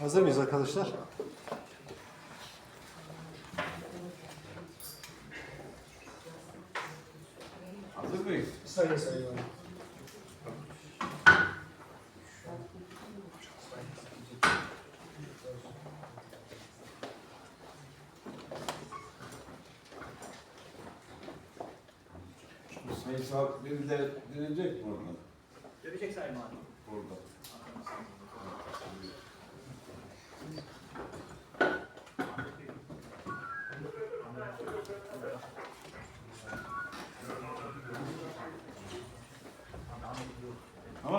Hazır mıyız arkadaşlar? Hazır mıyız? Sayın sayın. Bu sayısal veriler dönecek mi orada? Görecek Sayın Valim. Orada.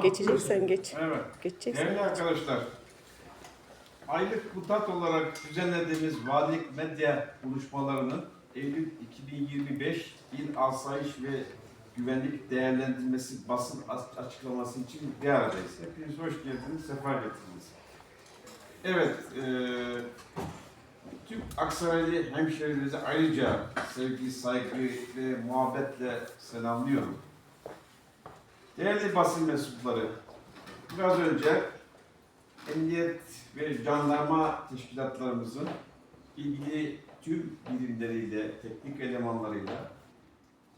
Geçeceksen geç. Evet. Geçeceksen. Değerli arkadaşlar, aylık mutat olarak düzenlediğimiz valilik medya buluşmalarının Eylül 2025 İl Asayiş ve Güvenlik Değerlendirmesi basın as- açıklaması için bir aradayız. Hepiniz hoş geldiniz, sefa getirdiniz. Evet, eee tüm Aksaraylı hemşehrilerimize ayrıca sevgi, saygı ve muhabbetle selamlıyorum. Değerli basın mensupları, biraz önce emniyet ve jandarma teşkilatlarımızın ilgili tüm birimleriyle, teknik elemanlarıyla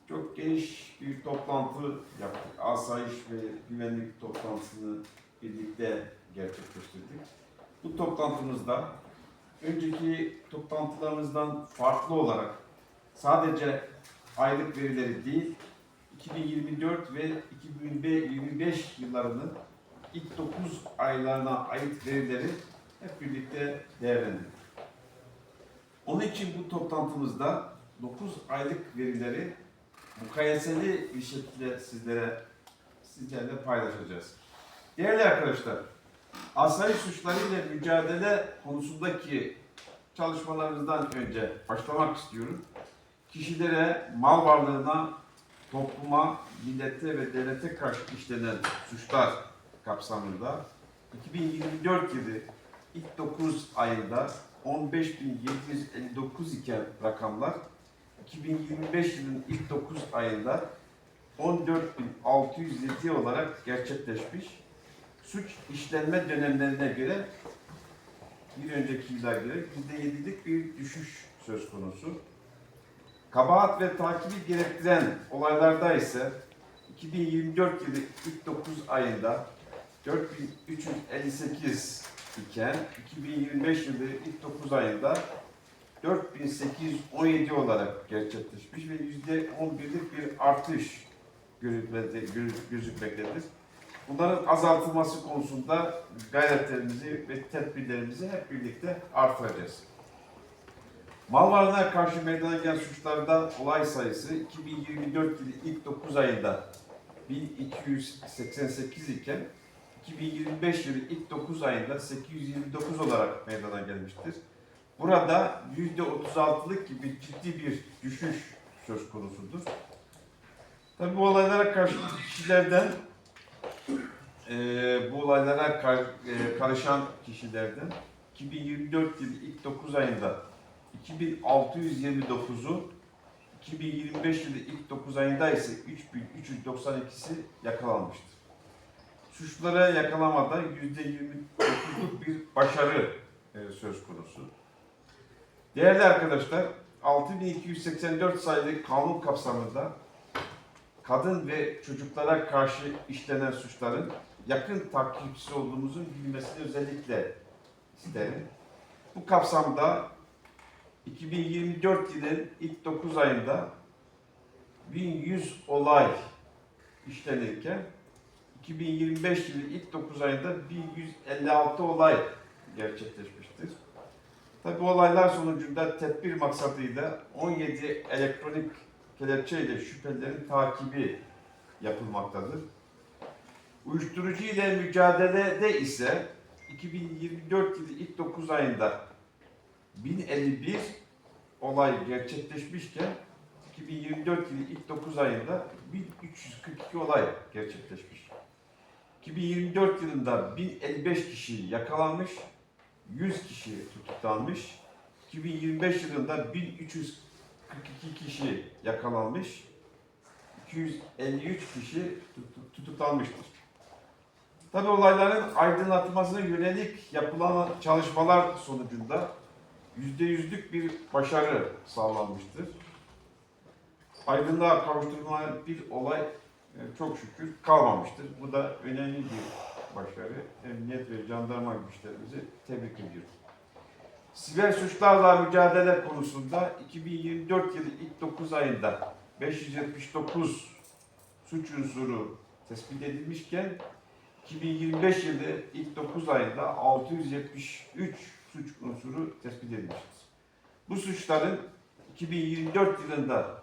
çok geniş bir toplantı yaptık. Asayiş ve güvenlik toplantısını birlikte gerçekleştirdik. Bu toplantımızda önceki toplantılarımızdan farklı olarak sadece aylık verileri değil, 2024 ve 2025 yıllarının ilk 9 aylarına ait verileri hep birlikte değerlendirdik. Onun için bu toplantımızda 9 aylık verileri mukayeseli bir şekilde sizlere sizlerle paylaşacağız. Değerli arkadaşlar, asayiş suçlarıyla mücadele konusundaki çalışmalarımızdan önce başlamak istiyorum. Kişilere, mal varlığına, topluma, millete ve devlete karşı işlenen suçlar kapsamında 2024 yılı ilk 9 ayında 15.759 iken rakamlar 2025 yılının ilk 9 ayında 14.607 olarak gerçekleşmiş. Suç işlenme dönemlerine göre bir önceki yıla göre %7'lik bir düşüş söz konusu. Kabahat ve takibi gerektiren olaylarda ise 2024 yılı ilk 9 ayında 4358 iken 2025 yılı ilk 9 ayında 4817 olarak gerçekleşmiş ve %11'lik bir artış gözükmektedir. Bunların azaltılması konusunda gayretlerimizi ve tedbirlerimizi hep birlikte artıracağız. Mal varlığına karşı meydana gelen suçlarda olay sayısı 2024 yılı ilk 9 ayında 1288 iken 2025 yılı ilk 9 ayında 829 olarak meydana gelmiştir. Burada %36'lık gibi ciddi bir düşüş söz konusudur. Tabi bu olaylara karşı kişilerden eee, bu olaylara kar- eee, karışan kişilerden 2024 yılı ilk 9 ayında 2629'u 2025 yılı ilk 9 ayında ise 3392'si yakalanmıştır. Suçlara yakalamada %29'luk bir başarı e, söz konusu. Değerli arkadaşlar, 6284 sayılı kanun kapsamında kadın ve çocuklara karşı işlenen suçların yakın takipçisi olduğumuzun bilinmesini özellikle isterim. Bu kapsamda 2024 yılın ilk 9 ayında 1100 olay işlenirken 2025 yılı ilk 9 ayında 1156 olay gerçekleşmiştir. Tabi olaylar sonucunda tedbir maksadıyla 17 elektronik kelepçe ile şüphelilerin takibi yapılmaktadır. Uyuşturucu ile mücadelede ise 2024 yılı ilk 9 ayında 1051 olay gerçekleşmişken 2024 yılı ilk 9 ayında 1342 olay gerçekleşmiş. 2024 yılında 1055 kişi yakalanmış, 100 kişi tutuklanmış. 2025 yılında 1342 kişi yakalanmış, 253 kişi tutu- tutuklanmıştır. Tabi olayların aydınlatılmasına yönelik yapılan çalışmalar sonucunda yüzde yüzlük bir başarı sağlanmıştır. Aydınlığa kavuşturulmayan bir olay e, çok şükür kalmamıştır. Bu da önemli bir başarı. Emniyet ve jandarma güçlerimizi tebrik ediyorum. Siber suçlarla mücadele konusunda 2024 yılı ilk 9 ayında 579 suç unsuru tespit edilmişken 2025 yılı ilk 9 ayında 673 suç unsuru tespit edilmiştir. Bu suçların 2024 yılında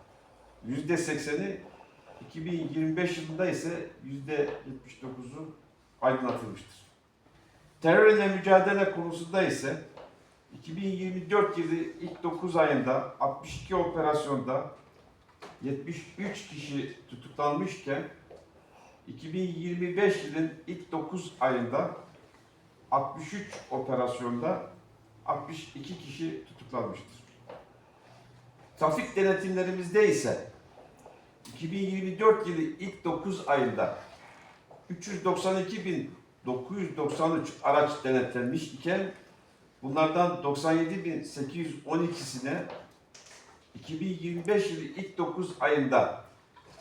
%80'i 2025 yılında ise %79'u aydınlatılmıştır. Terörle mücadele konusunda ise 2024 yılı ilk 9 ayında 62 operasyonda 73 kişi tutuklanmışken 2025 yılın ilk 9 ayında 63 operasyonda 62 kişi tutuklanmıştır. Trafik denetimlerimizde ise 2024 yılı ilk 9 ayında 392.993 araç denetlenmiş iken bunlardan 97.812'sine 2025 yılı ilk 9 ayında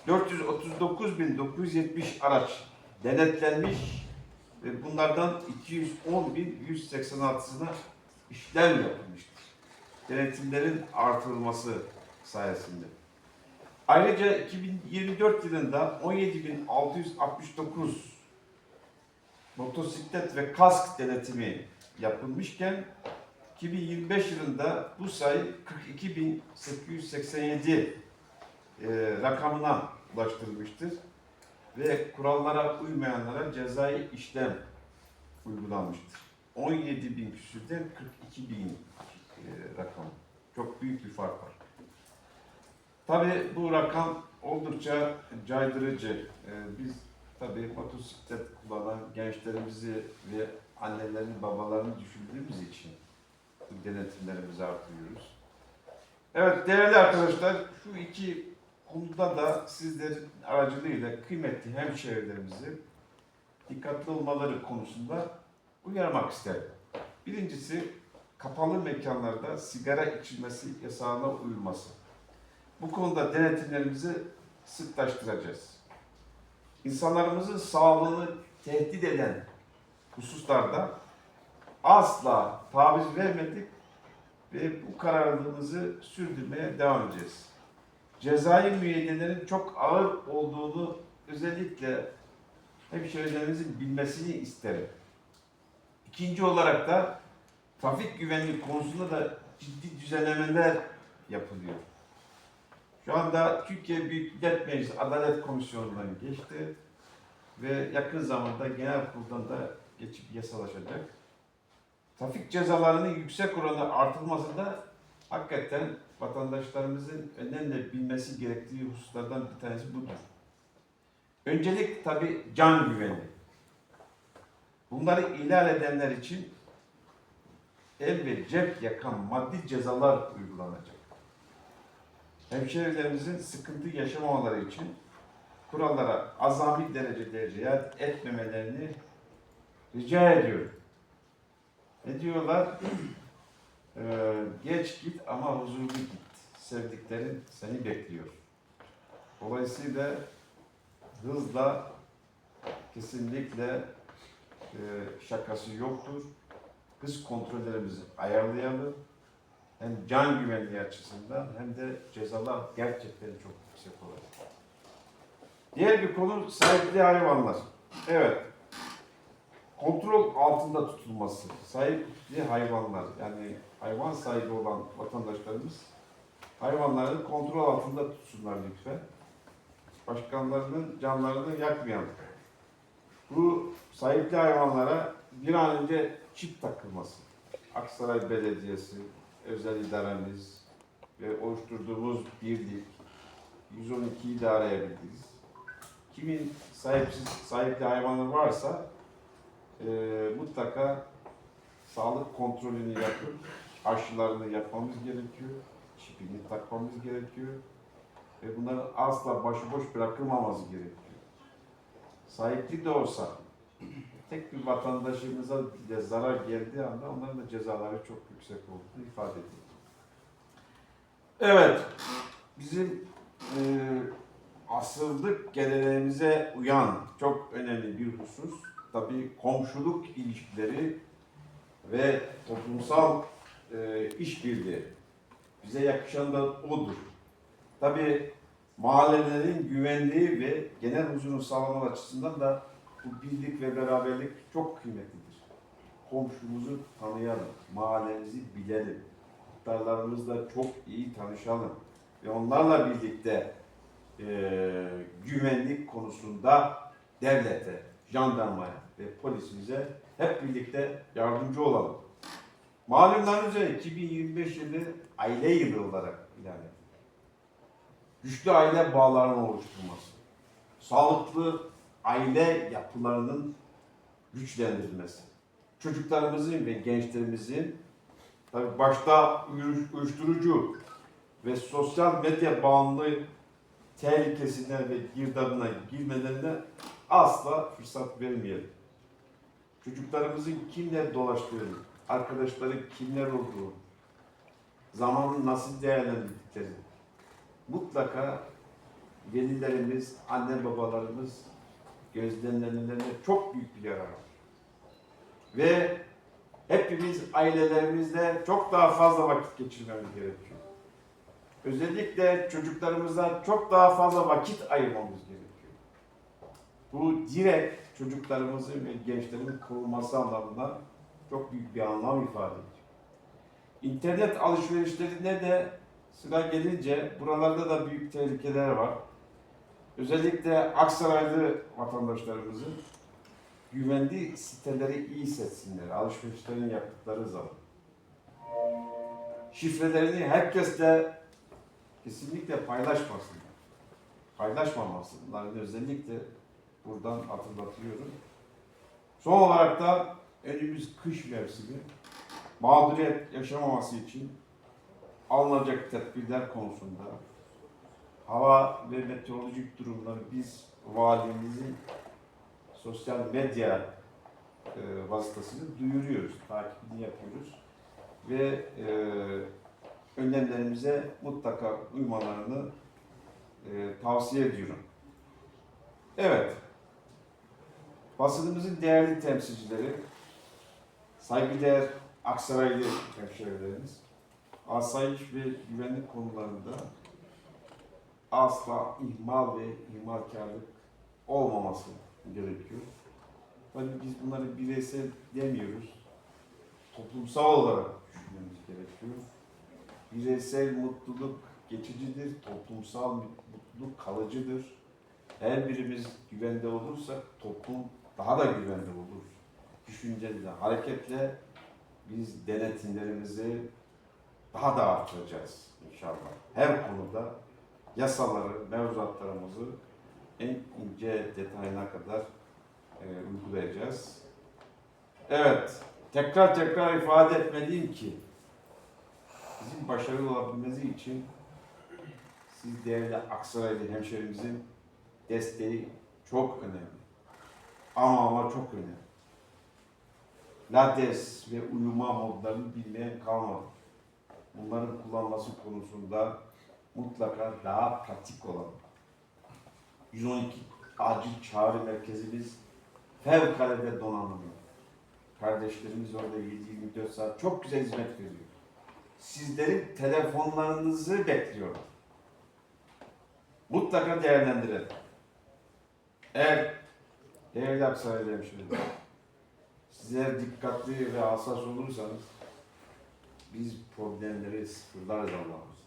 439.970 araç denetlenmiş ve bunlardan 210.186'sına işlem yapılmıştır. Denetimlerin artırılması sayesinde. Ayrıca 2024 yılında 17.669 motosiklet ve kask denetimi yapılmışken 2025 yılında bu sayı 42.887 e, rakamına ulaştırılmıştır ve kurallara uymayanlara cezai işlem uygulanmıştır. 17 bin küsürden 42 bin e, rakam. Çok büyük bir fark var. Tabii bu rakam oldukça caydırıcı. E, biz tabii motosiklet kullanan gençlerimizi ve annelerin, babalarını düşündüğümüz için denetimlerimizi artırıyoruz. Evet değerli arkadaşlar şu iki konuda da sizlerin aracılığıyla kıymetli hemşehrilerimizi dikkatli olmaları konusunda uyarmak isterim. Birincisi kapalı mekanlarda sigara içilmesi yasağına uyulması. Bu konuda denetimlerimizi sıklaştıracağız. İnsanlarımızın sağlığını tehdit eden hususlarda asla taviz vermedik ve bu kararlılığımızı sürdürmeye devam edeceğiz. Cezai müeyyidelerin çok ağır olduğunu özellikle hemşehrilerimizin bilmesini isterim. İkinci olarak da trafik güvenliği konusunda da ciddi düzenlemeler yapılıyor. Şu anda Türkiye Büyük Millet Meclisi Adalet Komisyonu'ndan geçti ve yakın zamanda genel kuruldan da geçip yasalaşacak. Trafik cezalarının yüksek oranı artılmasında hakikaten vatandaşlarımızın önemli bilmesi gerektiği hususlardan bir tanesi budur. Öncelik tabi can güvenliği. Bunları ihlal edenler için el ve cep yakan maddi cezalar uygulanacak. Hemşehrilerimizin sıkıntı yaşamamaları için kurallara azami derecede riayet etmemelerini rica ediyorum. Ne diyorlar? Ee, geç git ama huzurlu git. Sevdiklerin seni bekliyor. Dolayısıyla hızla kesinlikle şakası yoktur. Hız kontrollerimizi ayarlayalım. Hem can güvenliği açısından hem de cezalar gerçekten çok yüksek olacak. Diğer bir konu sahipli hayvanlar. Evet. Kontrol altında tutulması. Sahipli hayvanlar yani hayvan sahibi olan vatandaşlarımız hayvanlarını kontrol altında tutsunlar lütfen. Başkanlarının canlarını yakmayalım. Bu sahipli hayvanlara bir an önce çip takılması. Aksaray Belediyesi, özel idaremiz ve oluşturduğumuz birlik 112'yi de arayabiliriz. Kimin sahipsiz, sahipli hayvanı varsa e, mutlaka sağlık kontrolünü yapıp aşılarını yapmamız gerekiyor. Çipini takmamız gerekiyor. Ve bunların asla başıboş bırakılmaması gerekiyor. Sahipli de olsa tek bir vatandaşımıza bile zarar geldiği anda onların da cezaları çok yüksek olduğunu ifade ediyor. Evet, bizim e, asırlık geleneğimize uyan çok önemli bir husus tabii komşuluk ilişkileri ve toplumsal e, işbirliği. Bize yakışan da odur. Tabii mahallelerin güvenliği ve genel huzurun sağlamak açısından da bu birlik ve beraberlik çok kıymetlidir. Komşumuzu tanıyalım, mahallemizi bilelim, muhtarlarımızla çok iyi tanışalım ve onlarla birlikte eee, güvenlik konusunda devlete, jandarmaya ve polisimize hep birlikte yardımcı olalım. Malumlarınız üzere 2025 yılı aile yılı olarak ilan edildi. Güçlü aile bağlarının oluşturulması, sağlıklı aile yapılarının güçlendirilmesi, çocuklarımızın ve gençlerimizin tabii başta uyuş- uyuşturucu ve sosyal medya bağımlı tehlikesine ve girdabına girmelerine asla fırsat vermeyelim. Çocuklarımızın kimle dolaştığını, arkadaşları kimler olduğu, zamanı nasıl değerlendirdikleri mutlaka velilerimiz, anne babalarımız gözlemlerine çok büyük bir yarar var. Ve hepimiz ailelerimizle çok daha fazla vakit geçirmemiz gerekiyor. Özellikle çocuklarımıza çok daha fazla vakit ayırmamız gerekiyor. Bu direkt çocuklarımızın ve gençlerin korunması anlamında çok büyük bir anlam ifade ediyor. İnternet alışverişlerine de sıra gelince buralarda da büyük tehlikeler var. Özellikle Aksaraylı vatandaşlarımızın güvenli siteleri iyi seçsinler alışverişlerini yaptıkları zaman. Şifrelerini herkesle kesinlikle paylaşmasınlar. Paylaşmamasınlar. Özellikle buradan hatırlatıyorum. Son olarak da önümüz kış mevsimi mağduriyet yaşamaması için alınacak tedbirler konusunda hava ve meteorolojik durumları biz valimizin sosyal medya e, vasıtasıyla duyuruyoruz, takibini yapıyoruz ve e, önlemlerimize mutlaka uymalarını e, tavsiye ediyorum. Evet, basınımızın değerli temsilcileri, saygıdeğer Aksaraylı hemşehrilerimiz, asayiş ve güvenlik konularında asla ihmal ve ihmalkarlık olmaması gerekiyor. Tabii biz bunları bireysel demiyoruz. Toplumsal olarak düşünmemiz gerekiyor. Bireysel mutluluk geçicidir, toplumsal mutluluk kalıcıdır. Her birimiz güvende olursak toplum daha da güvende olur. Düşünceyle, hareketle biz denetimlerimizi daha da artıracağız inşallah. Her konuda yasaları, mevzuatlarımızı en ince detayına kadar e, uygulayacağız. Evet, tekrar tekrar ifade etmeliyim ki bizim başarılı olabilmemiz için siz değerli Aksaraylı hemşehrimizin desteği çok önemli. Ama ama çok önemli. Lades ve uyuma modlarını bilmeyen kalmadı. Bunların kullanması konusunda mutlaka daha pratik olalım. 112 acil çağrı merkezimiz fevkalade donanımlı. Kardeşlerimiz orada 7-24 saat çok güzel hizmet veriyor. Sizlerin telefonlarınızı bekliyorlar. Mutlaka değerlendirelim. Eğer değerli Aksaray'da hemşehriler, sizler dikkatli ve hassas olursanız biz problemleri sıfırlarız Allah'ımız.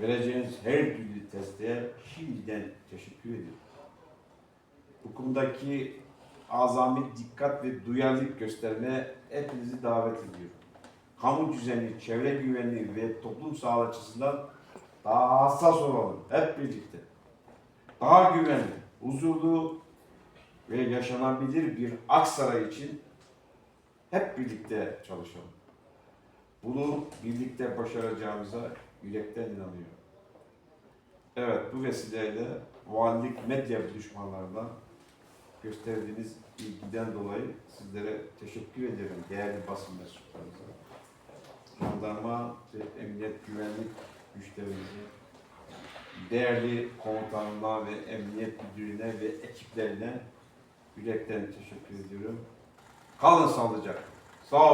Vereceğiniz her türlü testeye şimdiden teşekkür ediyorum. Bu konudaki azami dikkat ve duyarlılık göstermeye hepinizi davet ediyorum. Kamu düzeni, çevre güvenliği ve toplum sağlığı açısından daha hassas olalım hep birlikte. Daha güvenli, huzurlu ve yaşanabilir bir Aksaray için hep birlikte çalışalım. Bunu birlikte başaracağımıza yürekten inanıyorum. Evet bu vesileyle valilik medya düşmanlarına gösterdiğiniz ilgiden dolayı sizlere teşekkür ederim değerli basın mensuplarınıza. Jandarma ve emniyet güvenlik güçlerimize, değerli komutanına ve emniyet müdürüne ve ekiplerine yürekten teşekkür ediyorum. Kalın sağlıcakla.